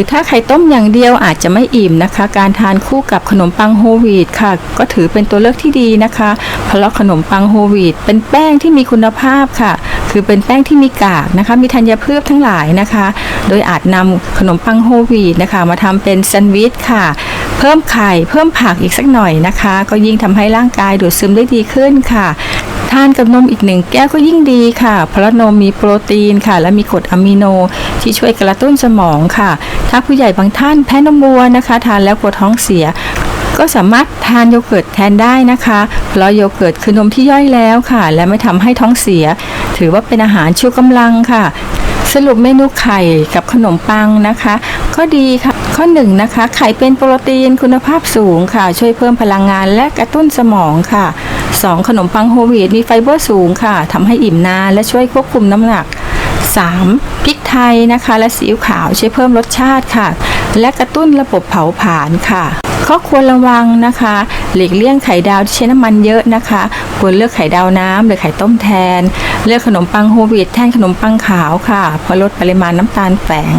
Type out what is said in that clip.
รือถ้าไข่ต้มอย่างเดียวอาจจะไม่อิ่มนะคะ การทานคู่กับขนมปังโฮวีตค่ะ ก็ถือเป็นตัวเลือกที่ดีนะคะ เพราะขนมปังโฮวีตเป็นแป้งที่มีคุณภาพค่ะ คือเป็นแป้งที่มีกากนะคะ มีธัญพืชทั้งหลายนะคะ โดยอาจนำขนมปังโฮวีตนะคะ มาทำเป็นแซนด์วิชค่ะเพิ่มไข่เพิ่มผักอีกสักหน่อยนะคะ ก็ยิ่งทำให้ร่างกายดูดซึมได้ดีขึ้นค่ะ ทานกับนมอีกหนึ่งแก้วก็ยิ่งดีค่ะ เพราะนมมีโปรตีนค่ะ และมีกรดอะมิโนที่ช่วยกระตุ้นสมองค่ะ ถ้าผู้ใหญ่บางท่านแพ้นมวัวนะคะ ทานแล้วปวดท้องเสียก็สามารถทานโยเกิร์ตแทนได้นะคะ เพราะโยเกิร์ตคือนมที่ย่อยแล้วค่ะ และไม่ทำให้ท้องเสีย ถือว่าเป็นอาหารชูกำลังค่ะ สรุปเมนูไข่กับขนมปังนะคะข้อดีค่ะ ข้อหนึ่งนะคะ ไข่เป็นโปรตีนคุณภาพสูงค่ะ ช่วยเพิ่มพลังงานและกระตุ้นสมองค่ะ 2. ขนมปังโฮลวีตมีไฟเบอร์สูงค่ะทำให้อิ่มนานและช่วยควบคุมน้ำหนัก 3. พริกไทยนะคะ และซีอิ๊วขาวช่วยเพิ่มรสชาติค่ะ และกระตุ้นระบบเผาผลาญค่ะ ข้อควรระวังนะคะ หลีกเลี่ยงไข่ดาวที่ใช้น้ำมันเยอะนะคะ ควรเลือกไข่ดาวน้ำหรือไข่ต้มแทน เลือกขนมปังโฮลวีตแทนขนมปังขาวค่ะเพราะลดปริมาณน้ำตาลแฝง